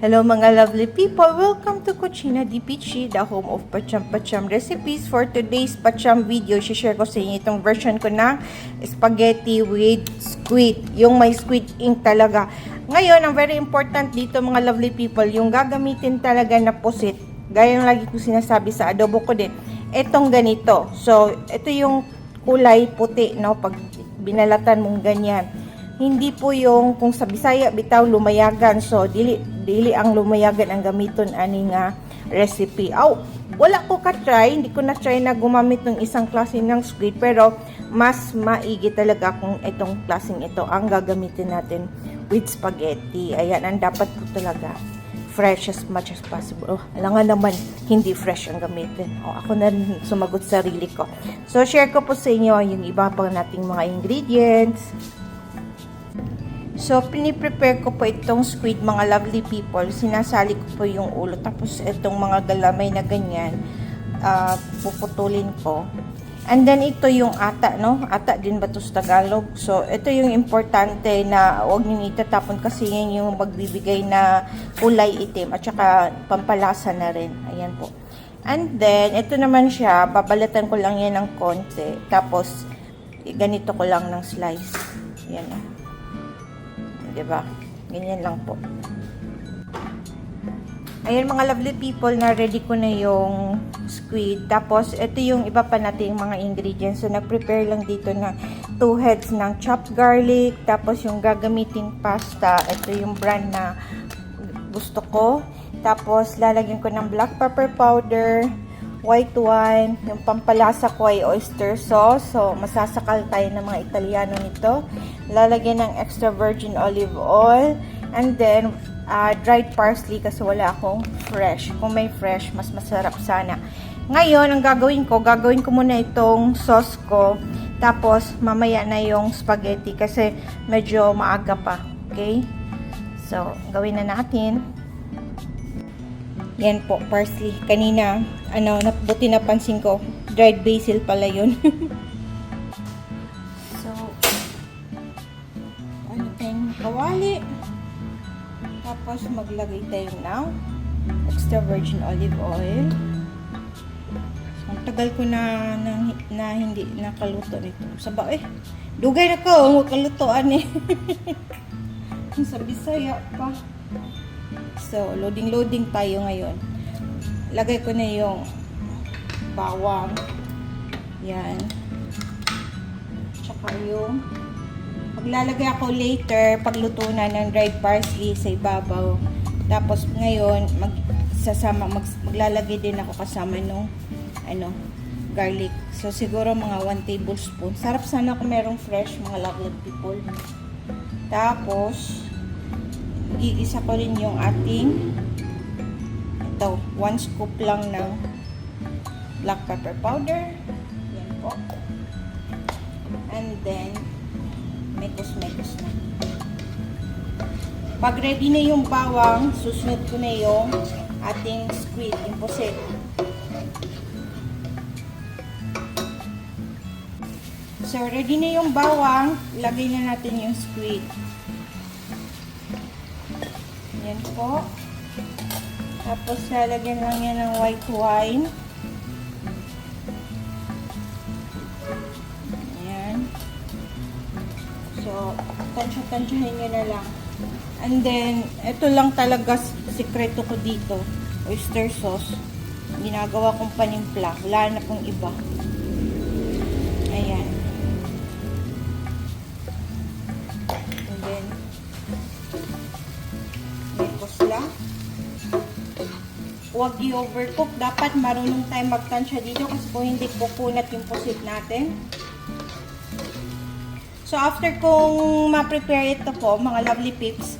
Hello mga lovely people! Welcome to Cucina di Pichi, the home of pacham-pacham recipes. For today's pacham video, share ko sa inyo itong version ko ng spaghetti with squid. Yung may squid ink talaga. Ngayon, ang very important dito mga lovely people, yung gagamitin talaga na pusit. Gaya yung lagi ko sinasabi sa adobo ko din. Itong ganito. So, ito yung kulay puti, no? Pag binalatan mong ganyan hindi po yung kung sa Bisaya bitaw lumayagan so dili dili ang lumayagan ang gamiton ani nga recipe aw wala ko ka try hindi ko na try na gumamit ng isang klase ng squid pero mas maigi talaga kung itong klaseng ito ang gagamitin natin with spaghetti ayan ang dapat po talaga fresh as much as possible. Oh, alangan naman, hindi fresh ang gamitin. O, ako na sumagot sa sarili ko. So, share ko po sa inyo yung iba pang nating mga ingredients. So, piniprepare ko po itong squid, mga lovely people. Sinasali ko po yung ulo. Tapos, itong mga galamay na ganyan, ah, puputulin ko. And then, ito yung ata, no? Ata din ba ito sa Tagalog? So, ito yung importante na huwag nyo itatapon kasi yan yung magbibigay na kulay itim at saka pampalasa na rin. Ayan po. And then, ito naman siya, babalatan ko lang yan ng konti. Tapos, ganito ko lang ng slice. Yan. ah. Ba? Ganyan lang po. Ayan mga lovely people, na ready ko na yung squid. Tapos, ito yung iba pa nating mga ingredients. So, nag-prepare lang dito na 2 heads ng chopped garlic. Tapos, yung gagamiting pasta, ito yung brand na gusto ko. Tapos, lalagyan ko ng black pepper powder, white wine, yung pampalasa ko ay oyster sauce. So, masasakal tayo ng mga Italiano nito. Lalagyan ng extra virgin olive oil. And then, uh, dried parsley kasi wala akong fresh. Kung may fresh, mas masarap sana. Ngayon, ang gagawin ko, gagawin ko muna itong sauce ko. Tapos, mamaya na yung spaghetti kasi medyo maaga pa. Okay? So, gawin na natin. Yan po, parsley. Kanina, ano, buti napansin ko, dried basil pala yun. so, ano tayong kawali. Tapos, maglagay tayo ng extra virgin olive oil. So, ang tagal ko na, na, na hindi nakaluto nito. Saba, eh, dugay na ko, huwag kalutoan eh. Sa Bisaya pa. So, loading-loading tayo ngayon. Lagay ko na yung bawang. Yan. Tsaka yung maglalagay ako later pagluto na ng dried parsley sa ibabaw. Tapos ngayon, mag, sasama, mag, maglalagay din ako kasama nung ano, garlic. So, siguro mga 1 tablespoon. Sarap sana kung merong fresh, mga lovely people. Tapos, Igisa ko rin yung ating ito, one scoop lang ng black pepper powder. Yan po. And then, mekos-mekos na. Pag ready na yung bawang, susunod ko na yung ating squid, yung pusit. So, ready na yung bawang, lagay na natin yung squid. Yan po. Tapos, lalagyan lang yan ng white wine. Ayan. So, tansya-tansyahin nyo na lang. And then, ito lang talaga sikreto ko dito. Oyster sauce. Ginagawa kong panimpla. Wala na pong iba. Huwag i-overcook. Dapat marunong tayo magtansya dito kasi kung hindi kukunat yung pusit natin. So, after kong ma-prepare ito po, mga lovely pips,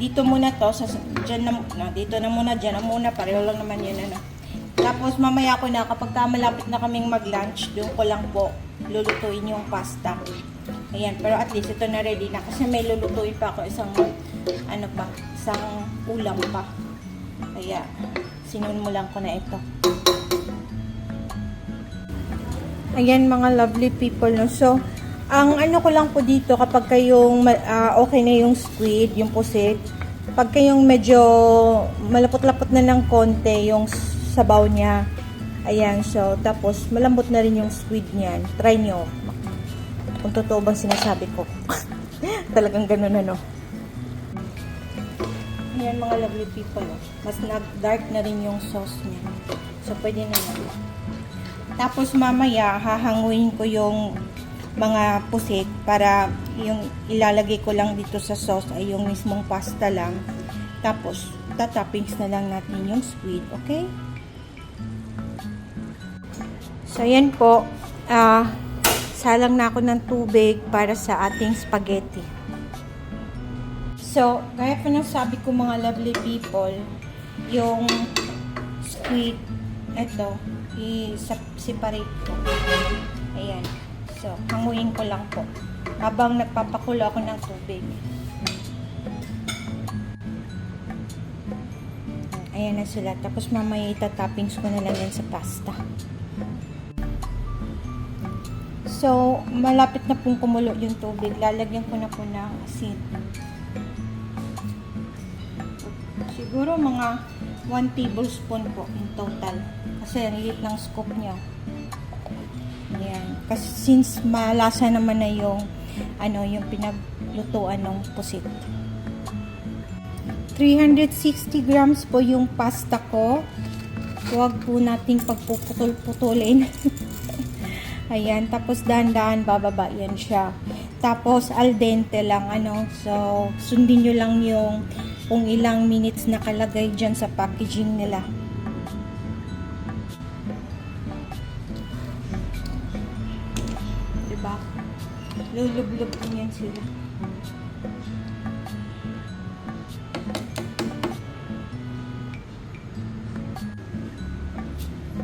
dito muna to, sa, dyan na, na, dito na muna, dyan na muna, pareho lang naman yun, ano. Tapos, mamaya ko na, kapag malapit na kaming mag-lunch, doon ko lang po lulutuin yung pasta. Ayan, pero at least ito na ready na kasi may lulutuin pa ako isang, ano pa, isang ulam pa. Kaya, sinunmulan ko na ito. Ayan mga lovely people, no. So, ang ano ko lang po dito kapag kayong ah, okay na yung squid, yung pusit, pagka yung medyo malapot-lapot na ng konti yung sabaw niya. Ayan, so tapos malambot na rin yung squid niyan. Try nyo. Kung totoo bang sinasabi ko. Talagang ganun ano. Ayan mga lovely people. oh. Mas nag-dark na rin yung sauce niya. So pwede na yan. Tapos mamaya hahanguin ko yung mga pusit para yung ilalagay ko lang dito sa sauce ay yung mismong pasta lang. Tapos tatoppings na lang natin yung squid, okay? So yan po, ah salang na ako ng tubig para sa ating spaghetti. So, gaya pa ng sabi ko mga lovely people, yung squid, eto, i-separate ko. Ayan. So, hanguin ko lang po. Habang nagpapakulo ako ng tubig. Ayan na sila. Tapos mamaya itatoppings ko na lang yan sa pasta. So, malapit na pong kumulo yung tubig. Lalagyan ko na po ng asin. Siguro mga 1 tablespoon po in total. Kasi ang liit ng scoop niya. Ayan. Kasi since malasa naman na yung ano, yung pinaglutuan ng pusit. 360 grams po yung pasta ko. Huwag po nating pagpuputol-putulin. Ayan, tapos dahan-dahan bababa yan siya. Tapos al dente lang ano. So, sundin nyo lang yung kung ilang minutes nakalagay dyan sa packaging nila. Diba? Lulub-lub din yan sila.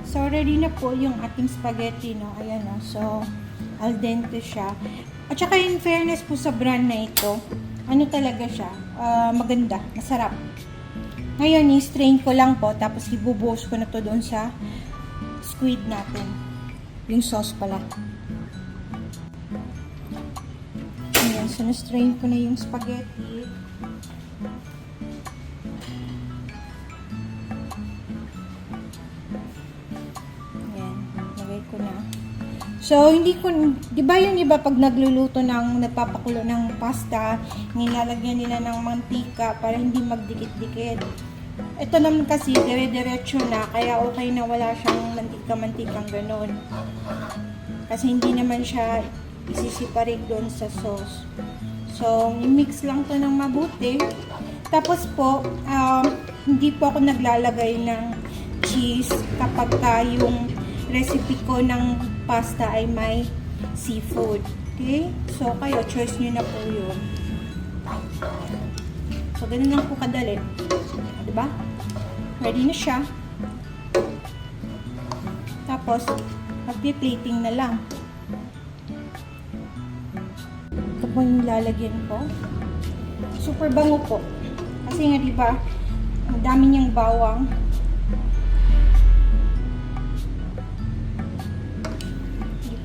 So, ready na po yung ating spaghetti, no? Ayan, no? So, al dente siya. At saka, in fairness po sa brand na ito, ano talaga siya, ah, maganda, masarap. Ngayon, i-strain ko lang po, tapos ibubuhos ko na to doon sa squid natin. Yung sauce pala. Ayan, so na-strain ko na yung spaghetti. So, hindi ko, di ba yung iba pag nagluluto ng, nagpapakulo ng pasta, nilalagyan nila ng mantika para hindi magdikit-dikit. Ito naman kasi, dire-diretso na, kaya okay na wala siyang mantika-mantikang ganun. Kasi hindi naman siya isisiparate doon sa sauce. So, i-mix lang to ng mabuti. Tapos po, um, hindi po ako naglalagay ng cheese kapag ka yung recipe ko ng pasta ay may seafood. Okay? So, kayo, choice nyo na po yun. So, ganun lang po kadali. Diba? Ready na siya. Tapos, magpi-plating na lang. Ito po yung lalagyan ko. Super bango po. Kasi nga, di ba, ang dami niyang bawang.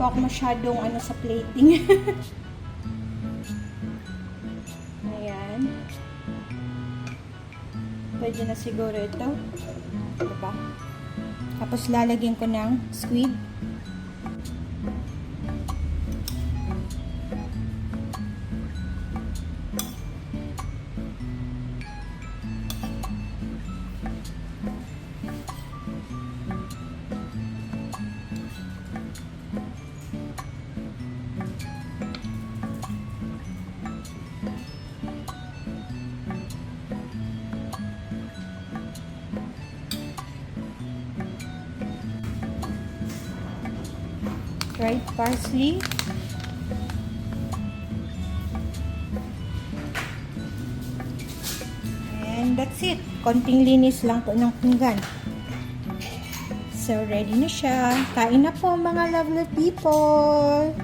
Pa ako masyadong ano sa plating. Ayan. Pwede na siguro ito. Diba? Tapos lalagyan ko ng squid. Dried parsley. And that's it. Konting linis lang po ng pinggan. So, ready na siya. Kain na po mga lovely people.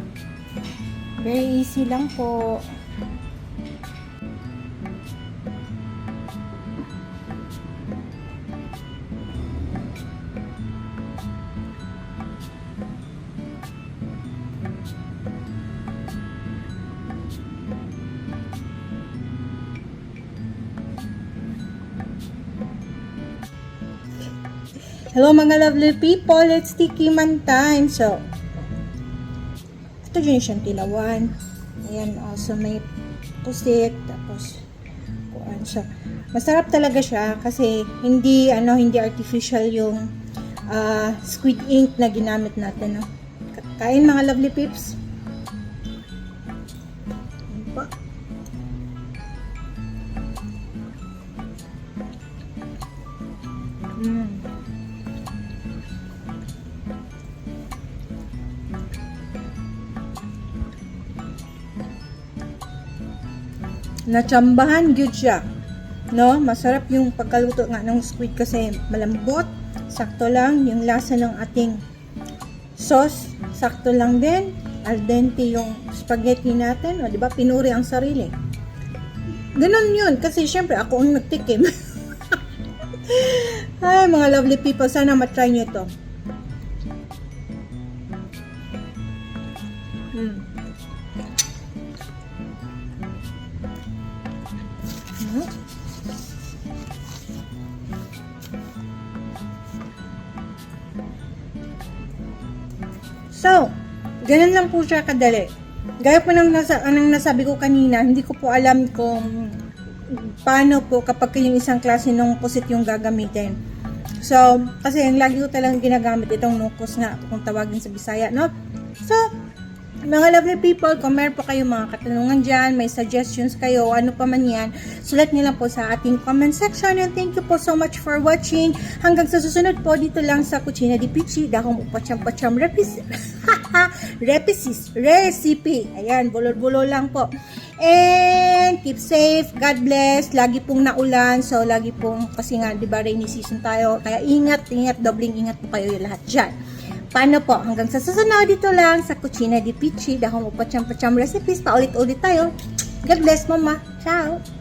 Very easy lang po. Hello mga lovely people, it's Tiki Man time. So, ito dyan siyang tilawan. Ayan, also may pusit, tapos, kuan siya. Masarap talaga siya kasi hindi, ano, hindi artificial yung ah, squid ink na ginamit natin. No? Kain mga lovely peeps. Ayan Natsambahan gyud siya. No, masarap yung pagkaluto nga ng squid kasi malambot, sakto lang yung lasa ng ating sauce, sakto lang din. Al dente yung spaghetti natin, o, di ba? Pinuri ang sarili. Ganon yun, kasi syempre ako ang nagtikim. Ay, mga lovely people, sana matry nyo ito. Mm. So, ganun lang po siya kadali. Gaya po ng, nasa, anong nasabi ko kanina, hindi ko po alam kung paano po kapag yung isang klase ng pusit yung gagamitin. So, kasi yung lagi ko talagang ginagamit itong nukos nga kung tawagin sa Bisaya, no? So, mga lovely people, kung meron po kayo mga katanungan dyan, may suggestions kayo, ano pa man yan, sulat nyo lang po sa ating comment section. And thank you po so much for watching. Hanggang sa susunod po, dito lang sa Cucina di Pichi, dahong upacham-pacham repis, repisis, recipe. Ayan, bulol-bulol lang po. And keep safe, God bless. Lagi pong naulan, so lagi pong, kasi nga, di ba, rainy season tayo. Kaya ingat, ingat, dobling ingat po kayo lahat dyan. Paano po? Hanggang sa susunod dito lang sa Cucina di Pichi, dahong upacham-pacham recipes. Paulit-ulit tayo. God bless, Mama. Ciao!